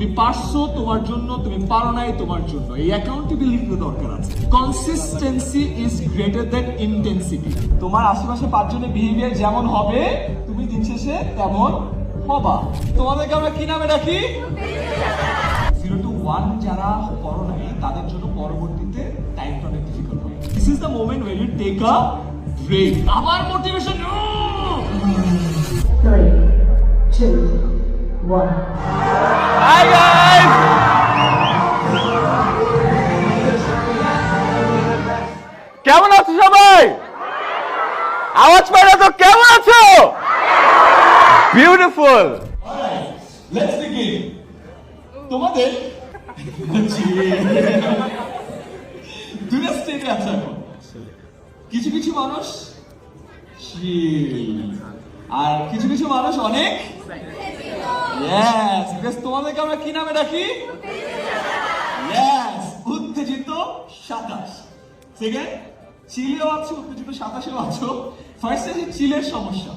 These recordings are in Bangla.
তুমি পারছ তোমার জন্য তুমি পারো নাই তোমার জন্য। এই অ্যাকাউন্টেবিলিটি দরকার আছে। Consistency is greater than intensity তোমার আশেপাশে পাঁচজনের বিহেভিয়ার যেমন হবে তুমি দিন শেষে তেমন হবা। তোমাদেরকে আমরা কি নামে ডাকি? জিরো টু ওয়ান যারা পড়ো নাই তাদের জন্য পরবর্তীতে টাইমটা অনেক ডিফিকাল্ট হবে। This is the moment when you take a break আবার motivation Three, two, one. Hi guys কেমন আছো সবাই? আওয়াজ পাই না তো কেমন আছো? বিউটিফুল লেটস বিগিন তোমাদের কিছু কিছু মানুষ আর কিছু কিছু মানুষ অনেক Yes, because তোমাদেরকে আমরা কি নামে ডাকি? Yes, উত্তেজিত সাতাশ। সেকেন্ড চিলেও আছো উত্তেজিত সাতাশেও আছো। ফার্স্ট আছে চিলের সমস্যা।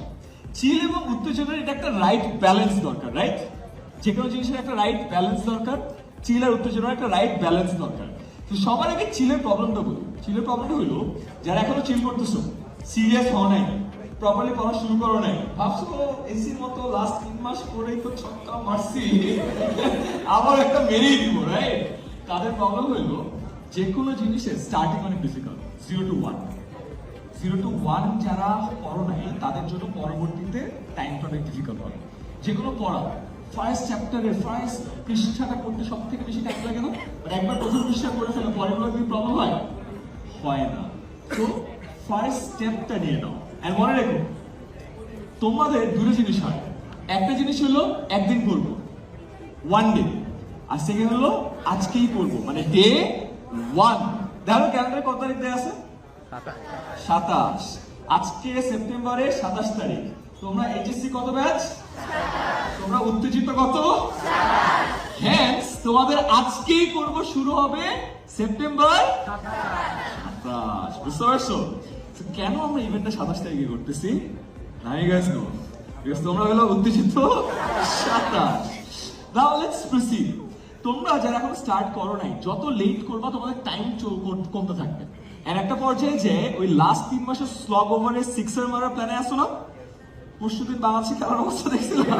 চিল এবং উত্তেজনার এটা একটা রাইট ব্যালেন্স দরকার রাইট যে কোনো জিনিসের একটা রাইট ব্যালেন্স দরকার চিল আর উত্তেজনার একটা রাইট ব্যালেন্স দরকার। তো সবার আগে চিলের প্রবলেমটা বলি। চিলের প্রবলেমটা হলো যারা এখনও চিল করতেছো সিরিয়াস হওয়া নাই। প্রপারলি পড়া শুরু করো নাই। ভাবছ এসির মতো লাস্ট তিন মাস পরেই তো ছক্কা মারছি? আবার একটা মেরেই দিব রাইট তাদের প্রবলেম হইল? যে কোনো জিনিসের স্টার্টিং অনেক difficult zero to one zero to one যারা পড়ো নাই, তাদের জন্য পরবর্তীতে টাইমটা অনেক ডিফিকাল্ট হবে। যে কোনো পড়া ফার্স্ট চ্যাপ্টারের ফার্স্ট পৃষ্ঠাটা করতে সব থেকে বেশি টাইম লাগে না? But একবার প্রথম পৃষ্ঠা করে ফেলে পরেরগুলো কি প্রবলেম হয়? হয় না। তো ফার্স্ট স্টেপটা নিয়ে নাও। আর মনে রেখো তোমাদের দুটো জিনিস হয়। একটা জিনিস হলো একদিন করব ওয়ান ডে আর সেকেন্ড হলো আজকেই করব মানে ডে ওয়ান দেখো ক্যালেন্ডারে কত তারিখ দেয়া আছে? সাতাশ। আজকে সেপ্টেম্বরের সাতাশ তারিখ। তোমরা এইচএসসি কত ব্যাচ তোমরা উত্তেজিত কত? হ্যান্স তোমাদের আজকেই করব শুরু হবে সেপ্টেম্বর সাতাশ। বুঝতে পারছ? কেন আমরা ইভেন্টটা সাতাশ তারিখে করতেছি? নাই গাইস নো বিকজ তোমরা হলো উত্তেজিত? সাতাশ। নাও লেটস প্রসিড তোমরা যারা এখন স্টার্ট করো নাই, যত লেট করবা, তোমাদের টাইম কমতে থাকবে। আর একটা পর্যায়ে যে ওই লাস্ট তিন মাসের স্লগ ওভারের সিক্সার মারার প্ল্যানে আসো না? পরশু দিন বাংলাদেশে খেলার অবস্থা দেখছিলাম।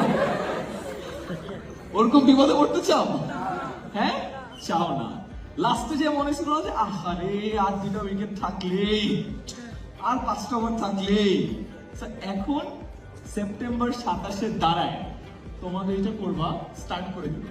ওরকম বিপদে পড়তে চাও? হ্যাঁ? চাও না। লাস্টে যে মনে ছিল যে, আহারে, আর দুটো উইকেট থাকলেই। আর পাঁচটা ওভার থাকলেই। এখন সেপ্টেম্বর সাতাশের দ্বারায় তোমাদের এটা করবা স্টার্ট করে দিবে।